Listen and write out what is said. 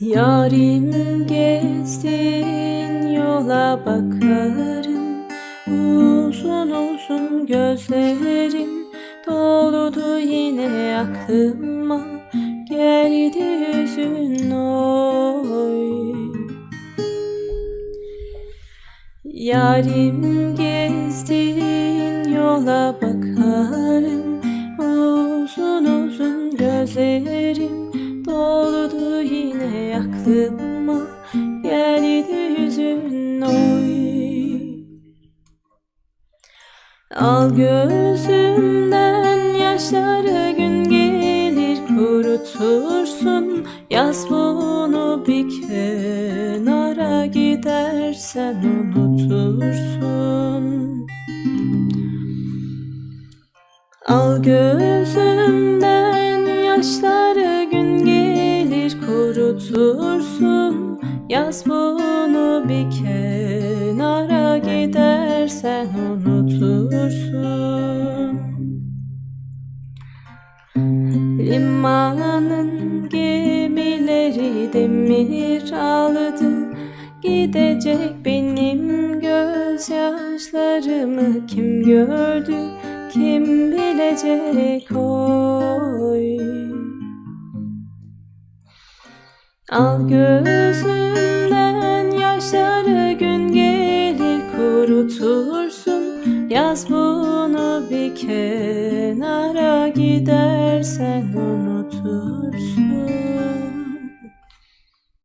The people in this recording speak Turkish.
Yarim gezdiğin yola bakarım. Uzun uzun gözlerim Doludu yine aklıma. Geldi yüzün oy. Yarim gezdiğin yola bakarım. Uzun uzun gözlerim aklıma Geldi yüzün oy. Al gözümden yaşları gün gelir kurutursun. Yaz bunu bir kenara gidersen unutursun. Al gözümden kurutursun Yaz bunu bir kenara gidersen unutursun. Limanın gemileri demir aldı Gidecek benim gözyaşlarımı kim gördü? Kim bilecek oy Al gözümden yaşları gün gelir kurutursun. Yaz bunu bir kenara gidersen unutursun